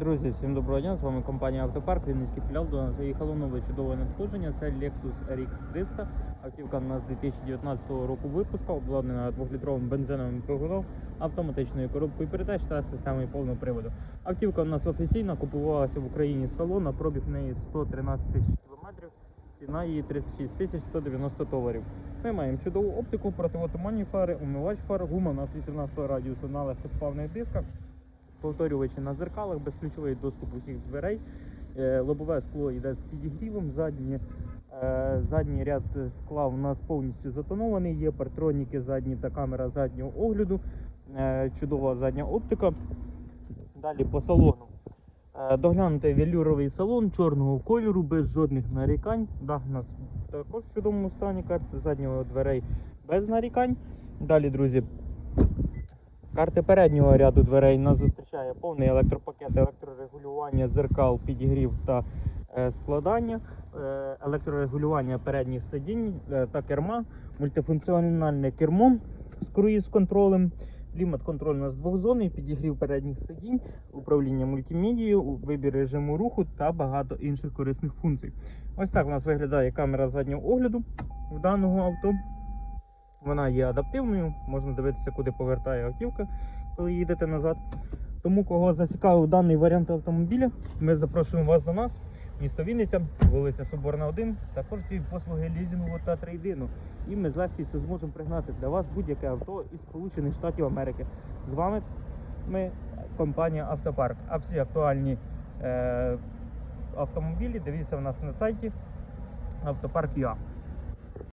Друзі, всім доброго дня! З вами компанія Автопарк, Вінницький філіал. До нас заїхало нове чудове надходження. Це Lexus RX 300. Автівка у нас 2019 року випуску, обладнана 2-літровим бензиновим двигуном, автоматичною коробкою передач та системою повного приводу. Автівка у нас офіційна, купувалася в Україні з салона, пробіг неї 113 тисяч кілометрів. Ціна її 36 тисяч 190 доларів. Ми маємо чудову оптику, противотуманні фари, умивач фар, гума у нас 18 радіусу на легкосплавних дисках повторювачі на дзеркалах, безключовий доступ усіх дверей. Е, Лобове скло йде з підігрівом. Задні, е, задній ряд скла у нас повністю затонований. Є партроніки задні та камера заднього огляду. Е, Чудова задня оптика. Далі по салону. Доглянутий велюровий салон чорного кольору, без жодних нарікань. Дах у нас також в чудовому стані, карти заднього дверей без нарікань. Далі, друзі, Карти переднього ряду дверей нас зустрічає повний електропакет, електрорегулювання дзеркал, підігрів та е, складання, е, електрорегулювання передніх сидінь е, та керма, мультифункціональне кермо з круїз-контролем, клімат-контроль у нас двохзонний, підігрів передніх сидінь, управління мультимедією, вибір режиму руху та багато інших корисних функцій. Ось так у нас виглядає камера заднього огляду в даного авто. Вона є адаптивною, можна дивитися, куди повертає автівка, коли їдете назад. Тому, кого зацікавив даний варіант автомобіля, ми запрошуємо вас до нас, місто Вінниця, вулиця Соборна 1, також ті послуги лізінгу та трейдину. І ми з легкістю зможемо пригнати для вас будь-яке авто із Сполучених Штатів Америки. З вами ми компанія Автопарк. А всі актуальні е, автомобілі дивіться в нас на сайті автопарк.ua.